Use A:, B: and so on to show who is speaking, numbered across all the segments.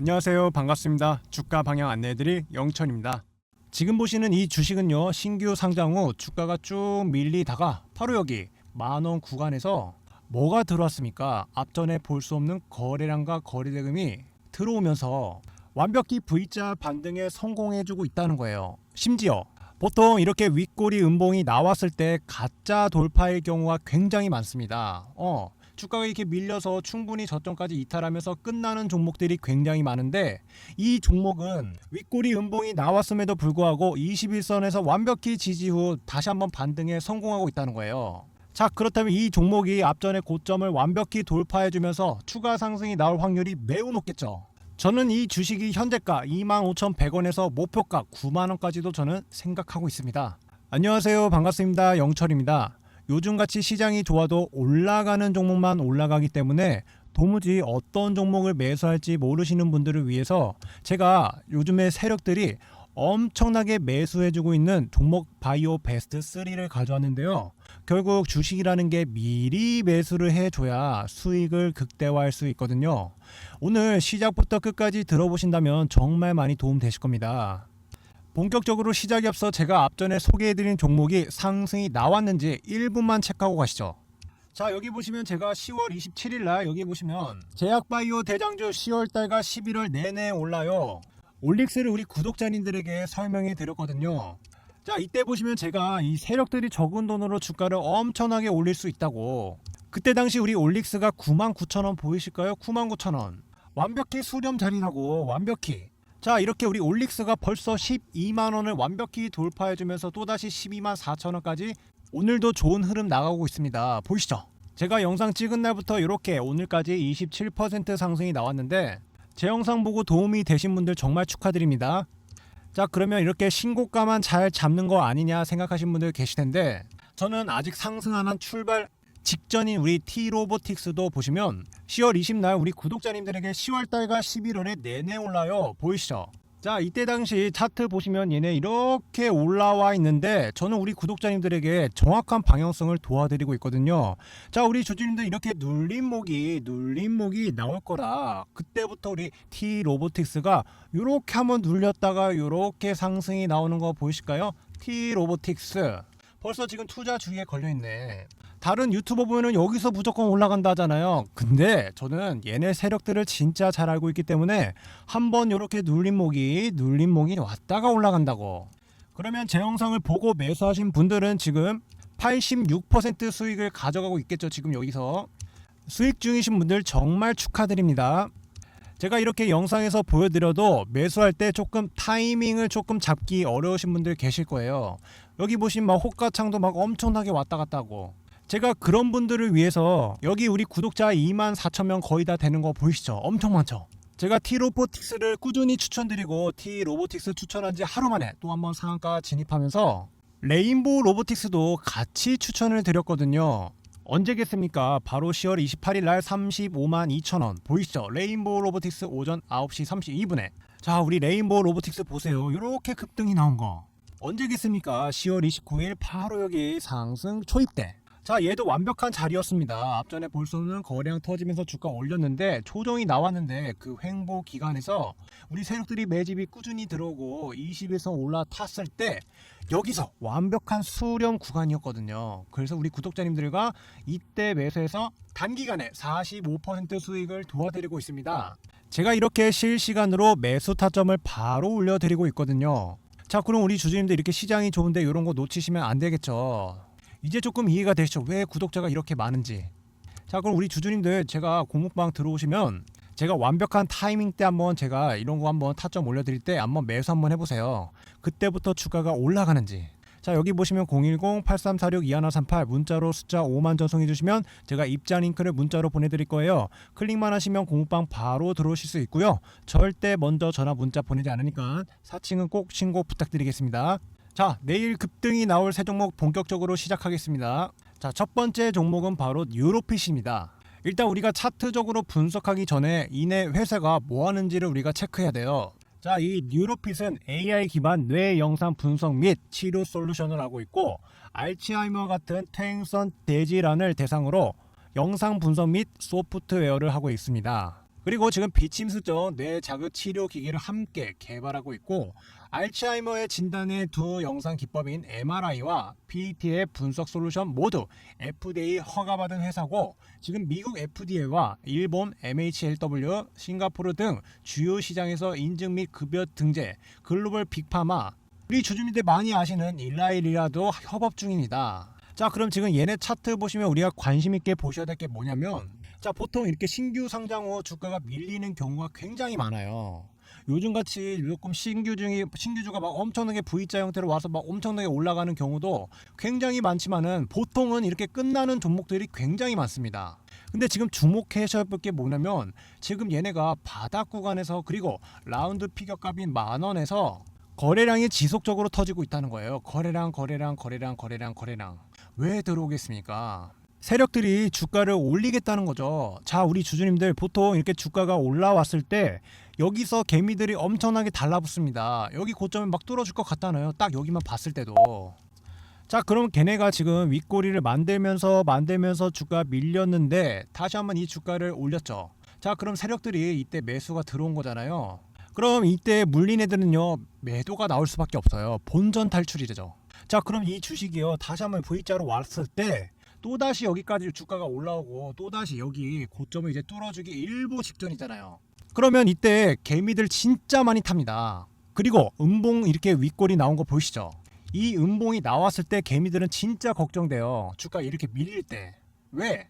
A: 안녕하세요. 반갑습니다. 주가 방향 안내해드릴 영천입니다. 지금 보시는 이 주식은요, 신규 상장 후 주가가 쭉 밀리다가 바로 여기 만원 구간에서 뭐가 들어왔습니까? 앞전에 볼 수 없는 거래량과 거래대금이 들어오면서 완벽히 V자 반등에 성공해주고 있다는 거예요. 심지어 보통 이렇게 윗꼬리 음봉이 나왔을 때 가짜 돌파의 경우가 굉장히 많습니다. 어, 주가가 이렇게 밀려서 충분히 저점까지 이탈하면서 끝나는 종목들이 굉장히 많은데 이 종목은 윗꼬리 음봉이 나왔음에도 불구하고 21선에서 완벽히 지지 후 다시 한번 반등에 성공하고 있다는 거예요. 자 그렇다면 이 종목이 앞전의 고점을 완벽히 돌파해주면서 추가 상승이 나올 확률이 매우 높겠죠. 저는 이 주식이 현재가 25,100원에서 목표가 9만원까지도 저는 생각하고 있습니다. 안녕하세요. 반갑습니다. 영철입니다. 요즘같이 시장이 좋아도 올라가는 종목만 올라가기 때문에 도무지 어떤 종목을 매수할지 모르시는 분들을 위해서 제가 요즘에 세력들이 엄청나게 매수해주고 있는 종목 바이오 베스트 3를 가져왔는데요. 결국 주식이라는 게 미리 매수를 해줘야 수익을 극대화할 수 있거든요. 오늘 시작부터 끝까지 들어보신다면 정말 많이 도움 되실 겁니다. 본격적으로 시작에 앞서 제가 앞전에 소개해드린 종목이 상승이 나왔는지 1분만 체크하고 가시죠. 자 여기 보시면 제가 10월 27일 날 여기 보시면 제약바이오 대장주 10월 달과 11월 내내 올라요. 올릭스를 우리 구독자님들에게 설명해 드렸거든요. 자 이때 보시면 제가 이 세력들이 적은 돈으로 주가를 엄청나게 올릴 수 있다고 그때 당시 우리 올릭스가 99,000원 보이실까요? 99,000원 완벽히 수렴 자리라고 완벽히 자 이렇게 우리 올릭스가 벌써 12만 원을 완벽히 돌파해주면서 또다시 12만 4천 원까지 오늘도 좋은 흐름 나가고 있습니다. 보이시죠? 제가 영상 찍은 날부터 이렇게 오늘까지 27% 상승이 나왔는데 제 영상 보고 도움이 되신 분들 정말 축하드립니다. 자 그러면 이렇게 신고가만 잘 잡는 거 아니냐 생각하신 분들 계실 텐데 저는 아직 상승하는 출발 직전인 우리 T로보틱스도 보시면 10월 20날 우리 구독자님들에게 10월달과 11월에 내내 올라요 보이시죠? 자 이때 당시 차트 보시면 얘네 이렇게 올라와 있는데 저는 우리 구독자님들에게 정확한 방향성을 도와드리고 있거든요. 자 우리 주주님들 이렇게 눌림목이 눌림목이 나올 거라 그때부터 우리 T 로보틱스가 이렇게 한번 눌렸다가 이렇게 상승이 나오는 거 보이실까요? T 로보틱스 벌써 지금 투자 주의에 걸려 있네 다른 유튜버 보면은 여기서 무조건 올라간다 하잖아요. 근데 저는 얘네 세력들을 진짜 잘 알고 있기 때문에 한번 이렇게 눌림목이 눌림목이 왔다가 올라간다고. 그러면 제 영상을 보고 매수하신 분들은 지금 86% 수익을 가져가고 있겠죠. 지금 여기서 수익 중이신 분들 정말 축하드립니다. 제가 이렇게 영상에서 보여드려도 매수할 때 조금 타이밍을 조금 잡기 어려우신 분들 계실 거예요. 여기 보시면 막 호가창도 막 엄청나게 왔다 갔다 하고 제가 그런 분들을 위해서 여기 우리 구독자 2만 4천 명 거의 다 되는 거 보이시죠? 엄청 많죠? 제가 T로보틱스를 꾸준히 추천드리고 T로보틱스 추천한 지 하루 만에 또 한번 상한가 진입하면서 레인보우 로보틱스도 같이 추천을 드렸거든요. 언제겠습니까? 바로 10월 28일 날 35만 2천 원 보이시죠? 레인보우 로보틱스 오전 9시 32분에 자 우리 레인보우 로보틱스 보세요. 이렇게 급등이 나온 거 언제겠습니까? 10월 29일 바로 여기 상승 초입대 자 얘도 완벽한 자리였습니다. 앞전에 볼 수는 거래량 터지면서 주가 올렸는데 조정이 나왔는데 그 횡보 기간에서 우리 세력들이 매집이 꾸준히 들어오고 21선 올라탔을 때 여기서 완벽한 수렴 구간이었거든요. 그래서 우리 구독자님들과 이때 매수해서 단기간에 45% 수익을 도와드리고 있습니다. 제가 이렇게 실시간으로 매수 타점을 바로 올려드리고 있거든요. 자 그럼 우리 주주님들 이렇게 시장이 좋은데 이런 거 놓치시면 안 되겠죠 이제 조금 이해가 되시죠? 왜 구독자가 이렇게 많은지. 자, 그럼 우리 주주님들 제가 공목방 들어오시면 제가 완벽한 타이밍 때 한번 제가 이런 거 한번 타점 올려드릴 때 한번 매수 한번 해보세요. 그때부터 주가가 올라가는지. 자 여기 보시면 010-8346-2138 문자로 숫자 5만 전송해 주시면 제가 입장 링크를 문자로 보내드릴 거예요. 클릭만 하시면 공부방 바로 들어오실 수 있고요. 절대 먼저 전화 문자 보내지 않으니까 사칭은 꼭 신고 부탁드리겠습니다. 자 내일 급등이 나올 새 종목 본격적으로 시작하겠습니다. 자 첫 번째 종목은 바로 뉴로핏입니다. 일단 우리가 차트적으로 분석하기 전에 이내 회사가 뭐 하는지를 우리가 체크해야 돼요. 자, 이 뉴로핏은 AI 기반 뇌 영상 분석 및 치료 솔루션을 하고 있고 알츠하이머 같은 퇴행성 대질환을 대상으로 영상 분석 및 소프트웨어를 하고 있습니다. 그리고 지금 비침수적 뇌 자극 치료 기기를 함께 개발하고 있고 알츠하이머의 진단의 두 영상 기법인 MRI와 PET의 분석 솔루션 모두 FDA 허가받은 회사고 지금 미국 FDA와 일본 MHLW, 싱가포르 등 주요 시장에서 인증 및 급여 등재, 글로벌 빅파마 우리 주주님들 많이 아시는 일라일이라도 협업 중입니다. 자 그럼 지금 얘네 차트 보시면 우리가 관심 있게 보셔야 될 게 뭐냐면 자 보통 이렇게 신규 상장 후 주가가 밀리는 경우가 굉장히 많아요. 요즘 같이 조금 신규 중이 신규주가 막 엄청나게 V자 형태로 와서 막 엄청나게 올라가는 경우도 굉장히 많지만은 보통은 이렇게 끝나는 종목들이 굉장히 많습니다. 근데 지금 주목하셔야 될 게 뭐냐면 지금 얘네가 바닥 구간에서 그리고 라운드 피겨값인 만 원에서 거래량이 지속적으로 터지고 있다는 거예요. 거래량, 거래량, 거래량, 거래량, 거래량. 왜 들어오겠습니까? 세력들이 주가를 올리겠다는 거죠. 자, 우리 주주님들 보통 이렇게 주가가 올라왔을 때 여기서 개미들이 엄청나게 달라붙습니다. 여기 고점에 막 뚫어줄 것 같잖아요. 딱 여기만 봤을 때도. 자, 그럼 걔네가 지금 윗꼬리를 만들면서 만들면서 주가 밀렸는데 다시 한번 이 주가를 올렸죠. 자, 그럼 세력들이 이때 매수가 들어온 거잖아요. 그럼 이때 물린 애들은요 매도가 나올 수밖에 없어요. 본전 탈출이 되죠. 자, 그럼 이 주식이요 다시 한번 V자로 왔을 때 또다시 여기까지 주가가 올라오고 또다시 여기 고점을 이제 뚫어주기 일보 직전이잖아요. 그러면 이때 개미들 진짜 많이 탑니다. 그리고 음봉 이렇게 윗골이 나온 거 보이시죠? 이 음봉이 나왔을 때 개미들은 진짜 걱정돼요. 주가 이렇게 밀릴 때. 왜?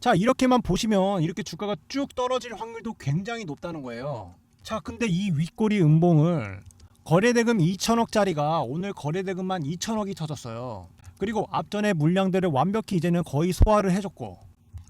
A: 자, 이렇게만 보시면 이렇게 주가가 쭉 떨어질 확률도 굉장히 높다는 거예요. 자, 근데 이 윗골이 음봉을 거래대금 2천억짜리가 오늘 거래대금만 2천억이 터졌어요. 그리고 앞전에 물량들을 완벽히 이제는 거의 소화를 해줬고.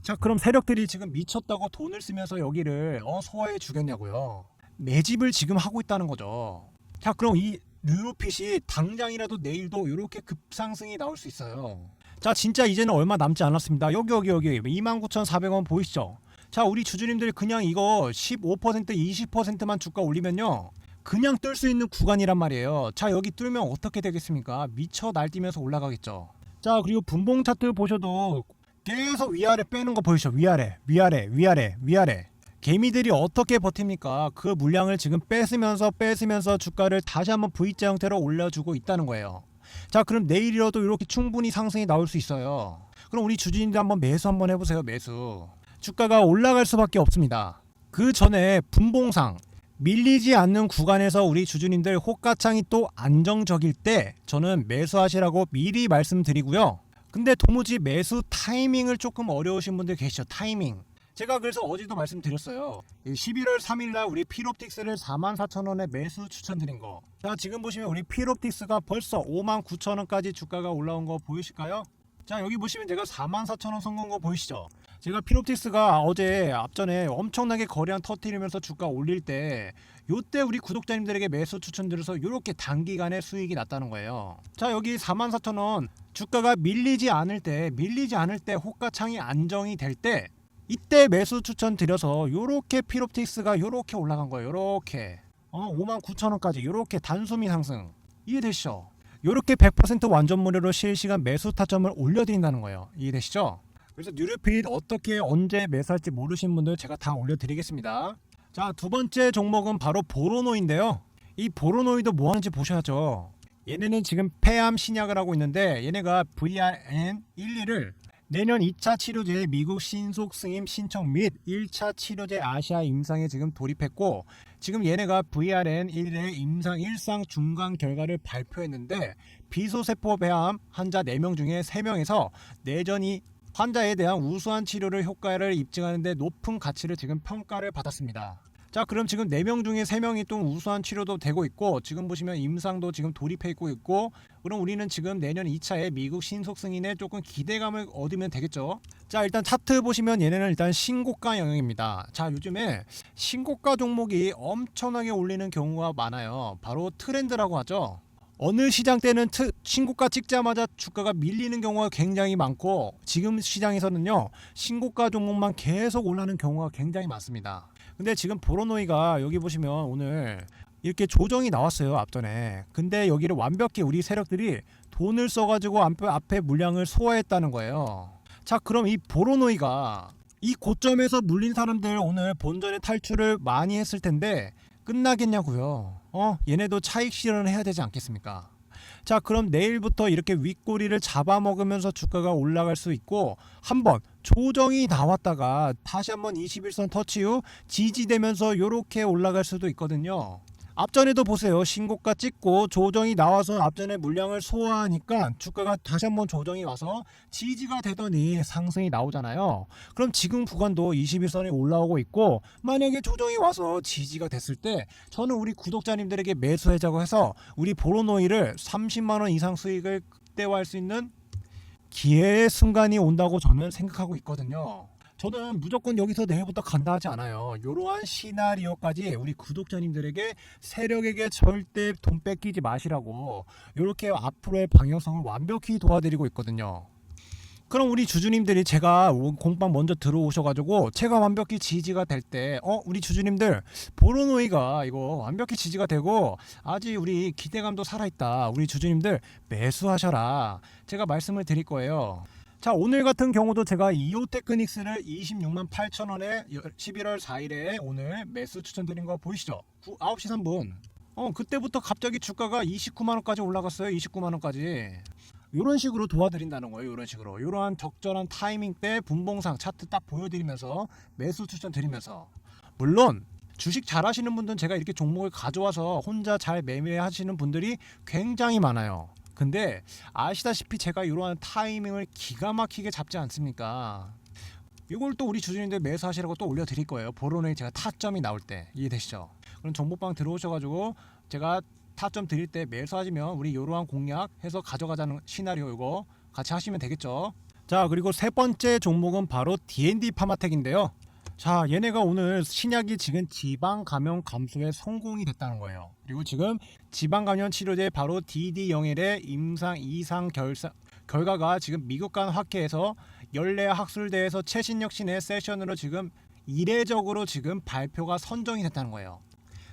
A: 자, 그럼 세력들이 지금 미쳤다고 돈을 쓰면서 여기를 어, 소화해 주겠냐고요. 매집을 지금 하고 있다는 거죠. 자, 그럼 이 뉴로핏이 당장이라도 내일도 이렇게 급상승이 나올 수 있어요. 자, 진짜 이제는 얼마 남지 않았습니다. 여기 여기 여기 29,400원 보이시죠? 자, 우리 주주님들 그냥 이거 15% 20%만 주가 올리면요. 그냥 뜰 수 있는 구간이란 말이에요. 자, 여기 뚫면 어떻게 되겠습니까? 미쳐 날뛰면서 올라가겠죠. 자, 그리고 분봉 차트 보셔도 계속 위아래 빼는 거 보이시죠? 위아래, 위아래, 위아래, 위아래. 개미들이 어떻게 버팁니까? 그 물량을 지금 뺏으면서 뺏으면서 주가를 다시 한번 V자 형태로 올려주고 있다는 거예요. 자, 그럼 내일이라도 이렇게 충분히 상승이 나올 수 있어요. 그럼 우리 주주님들 한번 매수 한번 해보세요. 매수. 주가가 올라갈 수밖에 없습니다. 그 전에 분봉상 밀리지 않는 구간에서 우리 주주님들 호가창이 또 안정적일 때 저는 매수하시라고 미리 말씀드리고요. 근데 도무지 매수 타이밍을 조금 어려우신 분들 계시죠. 타이밍. 제가 그래서 어제도 말씀드렸어요. 11월 3일날 우리 필옵틱스를 44,000원에 매수 추천드린 거. 자 지금 보시면 우리 필옵틱스가 벌써 59,000원까지 주가가 올라온 거 보이실까요? 자 여기 보시면 제가 44,000원 성공한 거 보이시죠? 제가 필옵틱스가 어제 앞전에 엄청나게 거래량 터트리면서 주가 올릴 때 요때 우리 구독자님들에게 매수 추천드려서 이렇게 단기간에 수익이 났다는 거예요. 자 여기 44,000원 주가가 밀리지 않을 때 밀리지 않을 때 호가창이 안정이 될 때 이때 매수 추천 드려서 요렇게 필옵틱스가 요렇게 올라간 거예요. 요렇게 어 59,000원까지 요렇게 단숨이 상승 이해되시죠? 요렇게 100% 완전 무료로 실시간 매수 타점을 올려드린다는 거예요. 이해되시죠? 그래서 뉴르핏 어떻게 언제 매수할지 모르신 분들 제가 다 올려드리겠습니다. 자 두 번째 종목은 바로 보로노인데요. 이 보로노이도 뭐 하는지 보셔야죠. 얘네는 지금 폐암 신약을 하고 있는데 얘네가 VRN 11을 내년 2차 치료제 미국 신속 승인 신청 및 1차 치료제 아시아 임상에 지금 돌입했고 지금 얘네가 VRN 1의 임상 1상 중간 결과를 발표했는데 비소세포 배암 환자 4명 중에 3명에서 내전이 환자에 대한 우수한 치료를 효과를 입증하는 데 높은 가치를 지금 평가를 받았습니다. 자 그럼 지금 4명 중에 3명이 또 우수한 치료도 되고 있고 지금 보시면 임상도 지금 돌입해 있고 있고 그럼 우리는 지금 내년 2차에 미국 신속 승인에 조금 기대감을 얻으면 되겠죠? 자 일단 차트 보시면 얘네는 일단 신고가 영역입니다. 자 요즘에 신고가 종목이 엄청나게 올리는 경우가 많아요. 바로 트렌드라고 하죠 어느 시장 때는 트, 신고가 찍자마자 주가가 밀리는 경우가 굉장히 많고 지금 시장에서는요 신고가 종목만 계속 올라가는 경우가 굉장히 많습니다. 근데 지금 보로노이가 여기 보시면 오늘 이렇게 조정이 나왔어요 앞전에. 근데 여기를 완벽히 우리 세력들이 돈을 써가지고 앞에, 물량을 소화했다는 거예요. 자 그럼 이 보로노이가 이 고점에서 물린 사람들 오늘 본전에 탈출을 많이 했을 텐데 끝나겠냐고요. 어, 얘네도 차익 실현을 해야 되지 않겠습니까? 자, 그럼 내일부터 이렇게 윗꼬리를 잡아먹으면서 주가가 올라갈 수 있고 한번 조정이 나왔다가 다시 한번 21선 터치 후 지지되면서 이렇게 올라갈 수도 있거든요. 앞전에도 보세요. 신고가 찍고 조정이 나와서 앞전에 물량을 소화하니까 주가가 다시 한번 조정이 와서 지지가 되더니 상승이 나오잖아요. 그럼 지금 구간도 21선이 올라오고 있고 만약에 조정이 와서 지지가 됐을 때 저는 우리 구독자님들에게 매수하자고 해서 우리 보로노이를 30만 원 이상 수익을 극대화할 수 있는 기회의 순간이 온다고 저는 생각하고 있거든요. 저는 무조건 여기서 내일부터 간다 하지 않아요. 이러한 시나리오까지 우리 구독자님들에게 세력에게 절대 돈 뺏기지 마시라고 이렇게 앞으로의 방향성을 완벽히 도와드리고 있거든요. 그럼 우리 주주님들이 제가 공방 먼저 들어오셔가지고 제가 완벽히 지지가 될 때, 어 우리 주주님들 보로노이가 이거 완벽히 지지가 되고 아직 우리 기대감도 살아있다. 우리 주주님들 매수하셔라. 제가 말씀을 드릴 거예요. 자 오늘 같은 경우도 제가 이오 테크닉스를 26만 8천 원에 11월 4일에 오늘 매수 추천드린 거 보이시죠? 9, 9시 3분. 어 그때부터 갑자기 주가가 29만 원까지 올라갔어요. 29만 원까지. 이런 식으로 도와드린다는 거예요. 이런 식으로. 이러한 적절한 타이밍 때 분봉상 차트 딱 보여드리면서 매수 추천드리면서 물론 주식 잘 하시는 분들은 제가 이렇게 종목을 가져와서 혼자 잘 매매하시는 분들이 굉장히 많아요. 근데 아시다시피 제가 이러한 타이밍을 기가 막히게 잡지 않습니까? 이걸 또 우리 주주님들 매수하시라고 또 올려드릴 거예요. 보론에 제가 타점이 나올 때 이해되시죠? 그럼 정보방 들어오셔가지고 제가 타점 드릴 때 매수하시면 우리 이러한 공략 해서 가져가자는 시나리오 이거 같이 하시면 되겠죠. 자 그리고 세 번째 종목은 바로 D&D 파마텍인데요. 자 얘네가 오늘 신약이 지금 지방 감염 감소에 성공이 됐다는 거예요. 그리고 지금 지방 감염 치료제 바로 DD01의 임상 이상 결사, 결과가 지금 미국 간 학회에서 연례 학술대에서 최신 혁신의 세션으로 지금 이례적으로 지금 발표가 선정이 됐다는 거예요.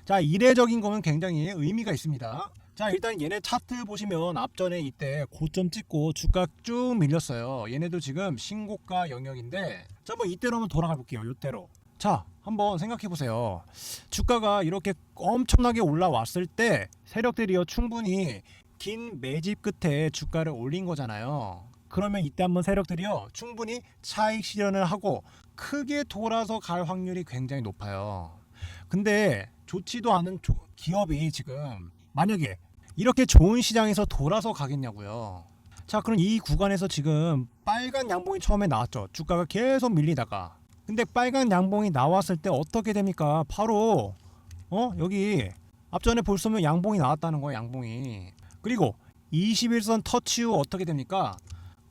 A: 자 이례적인 거는 굉장히 의미가 있습니다. 자 일단 얘네 차트 보시면 앞전에 이때 고점 찍고 주가 쭉 밀렸어요. 얘네도 지금 신고가 영역인데 자뭐 이때로 한번 돌아가 볼게요. 이때로. 자 한번 생각해 보세요. 주가가 이렇게 엄청나게 올라왔을 때 세력들이요 충분히 긴 매집 끝에 주가를 올린 거잖아요. 그러면 이때 한번 세력들이요 충분히 차익 실현을 하고 크게 돌아서 갈 확률이 굉장히 높아요. 근데 좋지도 않은 조- 기업이 지금 만약에 이렇게 좋은 시장에서 돌아서 가겠냐고요. 자, 그럼 이 구간에서 지금 빨간 양봉이 처음에 나왔죠. 주가가 계속 밀리다가. 근데 빨간 양봉이 나왔을 때 어떻게 됩니까? 바로 어 여기 앞전에 볼수 없는 양봉이 나왔다는 거예요. 양봉이. 그리고 21선 터치 후 어떻게 됩니까?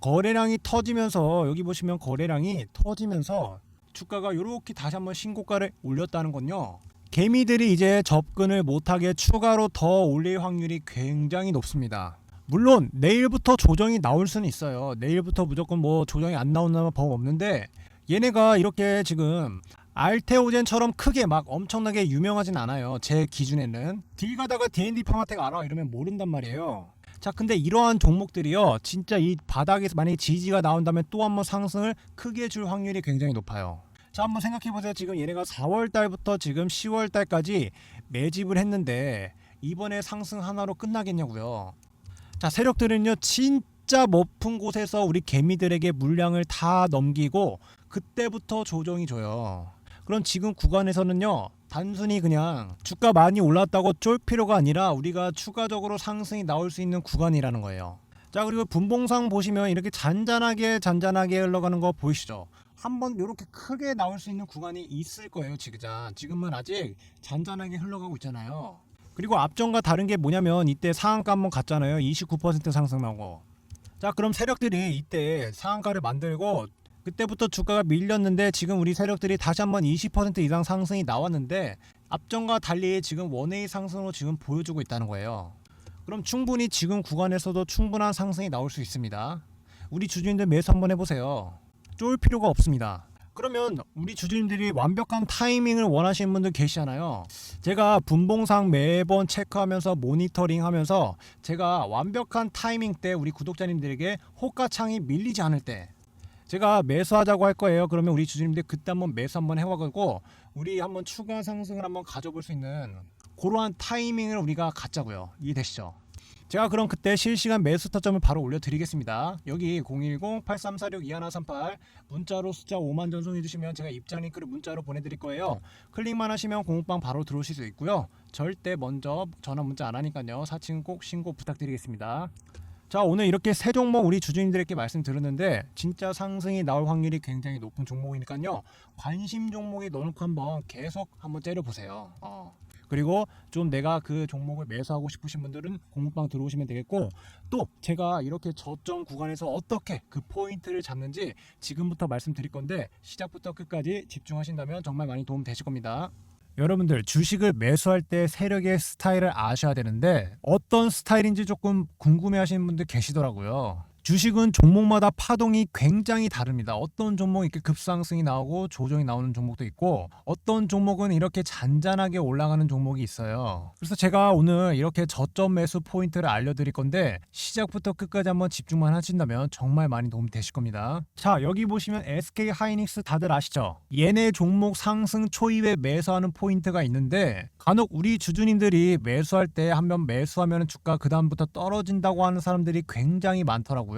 A: 거래량이 터지면서 여기 보시면 거래량이 터지면서 주가가 이렇게 다시 한번 신고가를 올렸다는 건요. 개미들이 이제 접근을 못하게 추가로 더 올릴 확률이 굉장히 높습니다. 물론 내일부터 조정이 나올 수는 있어요. 내일부터 무조건 뭐 조정이 안 나온다면 법 없는데 얘네가 이렇게 지금 알테오젠처럼 크게 막 엄청나게 유명하진 않아요. 제 기준에는 딜 가다가 D&D 파마텍 알아 이러면 모른단 말이에요. 자 근데 이러한 종목들이요 진짜 이 바닥에서 만약에 지지가 나온다면 또 한 번 상승을 크게 줄 확률이 굉장히 높아요. 자 한번 생각해 보세요. 지금 얘네가 4월 달부터 지금 10월 달까지 매집을 했는데 이번에 상승 하나로 끝나겠냐고요. 자 세력들은요 진짜 높은 곳에서 우리 개미들에게 물량을 다 넘기고 그때부터 조정이 줘요. 그럼 지금 구간에서는요 단순히 그냥 주가 많이 올랐다고 쫄 필요가 아니라 우리가 추가적으로 상승이 나올 수 있는 구간이라는 거예요. 자 그리고 분봉상 보시면 이렇게 잔잔하게 잔잔하게 흘러가는 거 보이시죠? 한번 이렇게 크게 나올 수 있는 구간이 있을 거예요 지금 지금은 아직 잔잔하게 흘러가고 있잖아요. 그리고 앞전과 다른 게 뭐냐면 이때 상한가 한번 갔잖아요. 29% 상승 나고 자 그럼 세력들이 이때 상한가를 만들고 그때부터 주가가 밀렸는데 지금 우리 세력들이 다시 한번 20% 이상 상승이 나왔는데 앞전과 달리 지금 원웨이 상승으로 지금 보여주고 있다는 거예요. 그럼 충분히 지금 구간에서도 충분한 상승이 나올 수 있습니다. 우리 주주님들 매수 한번 해보세요 쫄 필요가 없습니다. 그러면 우리 주주님들이 완벽한 타이밍을 원하시는 분들 계시잖아요. 제가 분봉상 매번 체크하면서 모니터링 하면서 제가 완벽한 타이밍 때 우리 구독자님들에게 호가창이 밀리지 않을 때 제가 매수하자고 할 거예요. 그러면 우리 주주님들 그때 한번 매수 한번 해와가지고 우리 한번 추가 상승을 한번 가져볼 수 있는 그러한 타이밍을 우리가 갖자고요. 이해되시죠? 제가 그럼 그때 실시간 매수 타점을 바로 올려드리겠습니다. 여기 010-8346-2138 문자로 숫자 5만 전송해 주시면 제가 입장 링크를 문자로 보내드릴 거예요. 클릭만 하시면 공업방 바로 들어오실 수 있고요. 절대 먼저 전화 문자 안 하니까요. 사칭 꼭 신고 부탁드리겠습니다. 자 오늘 이렇게 세 종목 우리 주주님들에게 말씀드렸는데 진짜 상승이 나올 확률이 굉장히 높은 종목이니까요 관심 종목에 넣어놓고 한번 계속 한번 째려보세요 어. 그리고 좀 내가 그 종목을 매수하고 싶으신 분들은 공부방 들어오시면 되겠고 또 제가 이렇게 저점 구간에서 어떻게 그 포인트를 잡는지 지금부터 말씀드릴 건데 시작부터 끝까지 집중하신다면 정말 많이 도움 되실 겁니다. 여러분들 주식을 매수할 때 세력의 스타일을 아셔야 되는데 어떤 스타일인지 조금 궁금해 하시는 분들 계시더라고요. 주식은 종목마다 파동이 굉장히 다릅니다. 어떤 종목이 이렇게 급상승이 나오고 조정이 나오는 종목도 있고 어떤 종목은 이렇게 잔잔하게 올라가는 종목이 있어요. 그래서 제가 오늘 이렇게 저점 매수 포인트를 알려드릴 건데 시작부터 끝까지 한번 집중만 하신다면 정말 많이 도움이 되실 겁니다. 자 여기 보시면 SK 하이닉스 다들 아시죠? 얘네 종목 상승 초입에 매수하는 포인트가 있는데 간혹 우리 주주님들이 매수할 때 한 번 매수하면 주가 그 다음부터 떨어진다고 하는 사람들이 굉장히 많더라고요.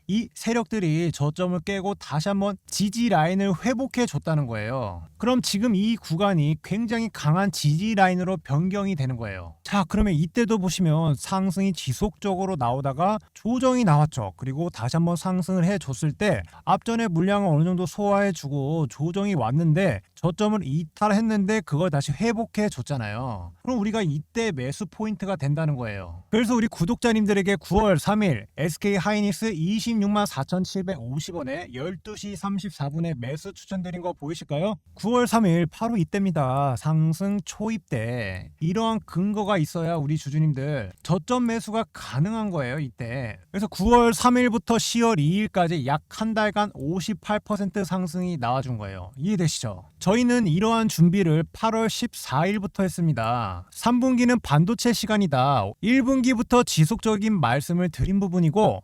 A: 이 세력들이 저점을 깨고 다시 한번 지지 라인을 회복해 줬다는 거예요. 그럼 지금 이 구간이 굉장히 강한 지지 라인으로 변경이 되는 거예요. 자, 그러면 이때도 보시면 상승이 지속적으로 나오다가 조정이 나왔죠. 그리고 다시 한번 상승을 해 줬을 때 앞전에 물량을 어느 정도 소화해 주고 조정이 왔는데 저점을 이탈했는데 그걸 다시 회복해 줬잖아요. 그럼 우리가 이때 매수 포인트가 된다는 거예요. 그래서 우리 구독자님들에게 9월 3일 SK 하이닉스 26만 4,750원에 12시 34분에 매수 추천드린 거 보이실까요? 9월 3일 바로 이때입니다. 상승 초입 때 이러한 근거가 있어야 우리 주주님들 저점 매수가 가능한 거예요. 이때. 그래서 9월 3일부터 10월 2일까지 약 한 달간 58% 상승이 나와준 거예요. 이해되시죠? 저희는 이러한 준비를 8월 14일부터 했습니다. 3분기는 반도체 시간이다. 1분기부터 지속적인 말씀을 드린 부분이고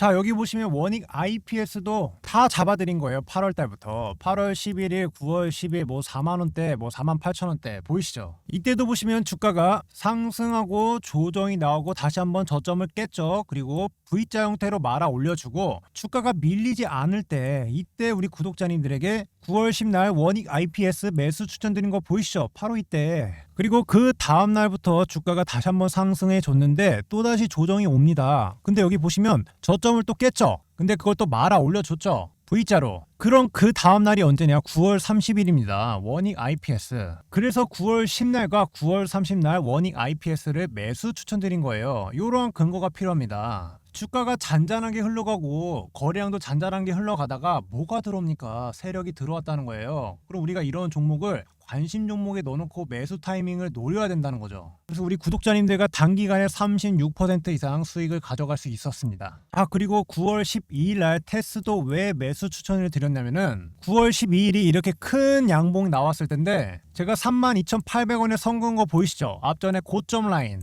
A: 자 여기 보시면 원익 IPS도 다 잡아드린 거예요 8월 달부터. 8월 11일 9월 10일 뭐 4만원대 뭐 4만 8천원대 보이시죠? 이때도 보시면 주가가 상승하고 조정이 나오고 다시 한번 저점을 깼죠. 그리고 V자 형태로 말아 올려주고 주가가 밀리지 않을 때 이때 우리 구독자님들에게 9월 10날 원익 IPS 매수 추천드린 거 보이시죠? 바로 이때. 그리고 그 다음 날부터 주가가 다시 한번 상승해 줬는데 또다시 조정이 옵니다. 근데 여기 보시면 저점 을 또 깼죠. 근데 그걸 또 말아 올려줬죠. V자로. 그럼 그 다음 날이 언제냐? 9월 30일입니다. 원익 IPS. 그래서 9월 10날과 9월 30날 원익 IPS를 매수 추천드린 거예요. 이러한 근거가 필요합니다. 주가가 잔잔하게 흘러가고 거래량도 잔잔하게 흘러가다가 뭐가 들어옵니까? 세력이 들어왔다는 거예요. 그럼 우리가 이런 종목을 관심 종목에 넣어놓고 매수 타이밍을 노려야 된다는 거죠. 그래서 우리 구독자님들과 단기간에 36% 이상 수익을 가져갈 수 있었습니다. 아 그리고 9월 12일 날 테스도 왜 매수 추천을 드렸냐면은 9월 12일이 이렇게 큰 양봉 나왔을 텐데 제가 32,800원에 선근 거 보이시죠? 앞전에 고점 라인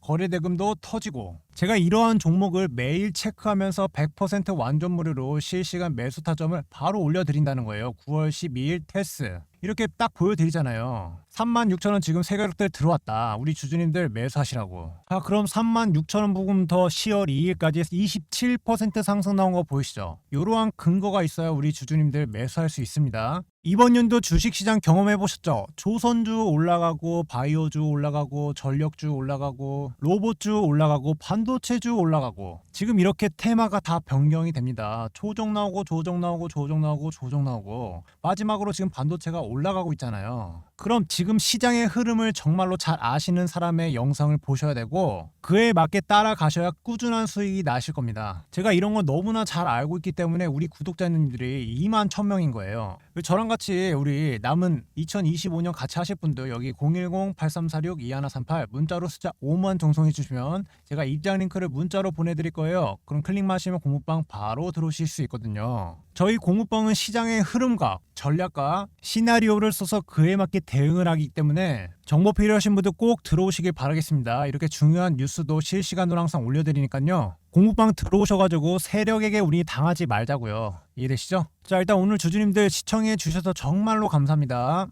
A: 거래 대금도 터지고 제가 이러한 종목을 매일 체크하면서 100% 완전 무료로 실시간 매수 타점을 바로 올려드린다는 거예요. 9월 12일 테스 이렇게 딱 보여드리잖아요. 36,000원 지금 세가격대 들어왔다. 우리 주주님들 매수하시라고. 자 그럼 36,000원 부금부터 10월 2일까지 27% 상승 나온 거 보이시죠? 이러한 근거가 있어야 우리 주주님들 매수할 수 있습니다. 이번 연도 주식시장 경험해 보셨죠? 조선주 올라가고 바이오주 올라가고 전력주 올라가고 로봇주 올라가고 반도체주 올라가고 지금 이렇게 테마가 다 변경이 됩니다. 조정 나오고 조정 나오고 조정 나오고 조정 나오고 마지막으로 지금 반도체가 올라가고 있잖아요. 그럼 지금 시장의 흐름을 정말로 잘 아시는 사람의 영상을 보셔야 되고 그에 맞게 따라가셔야 꾸준한 수익이 나실 겁니다. 제가 이런 거 너무나 잘 알고 있기 때문에 우리 구독자님들이 2만 1000명인 거예요. 저랑 같이 우리 남은 2025년 같이 하실 분들 여기 010-8346-2138 문자로 숫자 5만 정송해 주시면 제가 입장 링크를 문자로 보내드릴 거예요. 그럼 클릭만 하시면 공부방 바로 들어오실 수 있거든요. 저희 공부방은 시장의 흐름과 전략과 시나리오를 써서 그에 맞게 대응을 하기 때문에 정보 필요하신 분들 꼭 들어오시길 바라겠습니다. 이렇게 중요한 뉴스도 실시간으로 항상 올려드리니까요. 공부방 들어오셔가지고 세력에게 우리 당하지 말자고요. 이해되시죠? 자 일단 오늘 주주님들 시청해 주셔서 정말로 감사합니다.